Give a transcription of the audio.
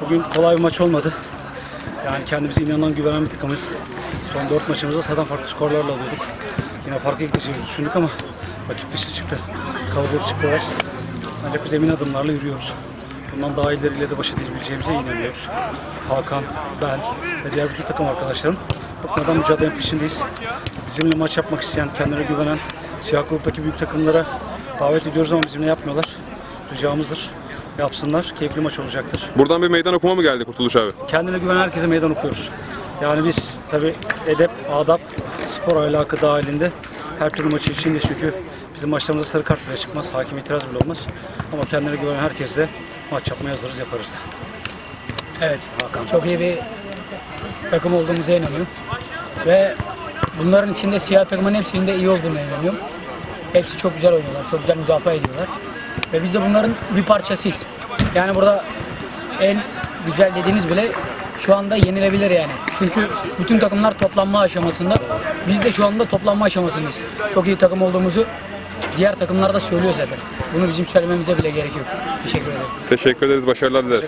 Bugün kolay bir maç olmadı. Yani kendimize inanan güvenen bir takımız. Son 4 maçımızda zaten farklı skorlarla alıyorduk. Yine farka gideceğimizi düşündük ama rakip dişli çıktı. Kalabalık çıktılar. Ancak biz emin adımlarla yürüyoruz. Bundan daha ileriyle de baş edebileceğimize inanıyoruz. Hakan, ben ve diğer bütün takım arkadaşlarım bıkmadan mücadelenin peşindeyiz. Bizimle maç yapmak isteyen, kendine güvenen siyah gruptaki büyük takımlara davet ediyoruz ama bizimle yapmıyorlar. Ricamızdır. Yapsınlar. Keyifli maç olacaktır. Buradan bir meydan okuma mı geldi Kurtuluş abi? Kendine güvenen herkese meydan okuyoruz. Yani biz tabi edep, adap, spor ahlakı dahilinde her türlü maçı içindeyiz çünkü bizim maçlarımızda sarı kart bile çıkmaz, hakim itiraz bile olmaz. Ama kendine güvenen herkesle maç yapmaya hazırız, yaparız da. Evet. Çok iyi bir takım olduğumuza inanıyorum. Ve bunların içinde siyah takımın hepsinin de iyi olduğuna inanıyorum. Hepsi çok güzel oynuyorlar, çok güzel müdafaa ediyorlar. Ve biz de bunların bir parçasıyız. Yani burada en güzel dediğiniz bile şu anda yenilebilir yani. Çünkü bütün takımlar toplanma aşamasında. Biz de şu anda toplanma aşamasındayız. Çok iyi takım olduğumuzu diğer takımlar da söylüyor zaten. Bunu bizim söylememize bile gerek yok. Teşekkür ederim. Teşekkür ederiz. Başarılar dileriz.